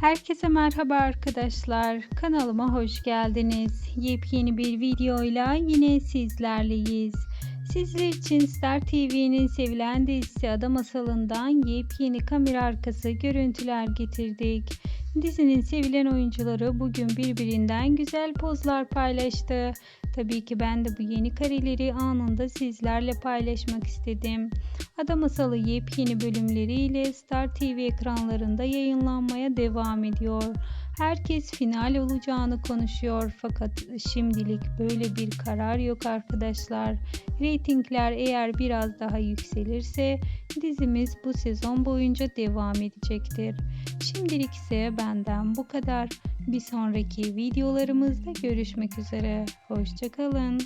Herkese merhaba arkadaşlar. Kanalıma hoş geldiniz. Yepyeni bir videoyla yine sizlerleyiz. Sizler için Star TV'nin sevilen dizisi Ada Masalı'ndan yepyeni kamera arkası görüntüler getirdik. Dizinin sevilen oyuncuları bugün birbirinden güzel pozlar paylaştı. Tabii ki ben de bu yeni kareleri anında sizlerle paylaşmak istedim. Ada Masalı yepyeni bölümleriyle Star TV ekranlarında yayınlanmaya devam ediyor. Herkes final olacağını konuşuyor fakat şimdilik böyle bir karar yok arkadaşlar. Reytingler eğer biraz daha yükselirse dizimiz bu sezon boyunca devam edecektir. Şimdilik ise benden bu kadar. Bir sonraki videolarımızda görüşmek üzere. Hoşçakalın.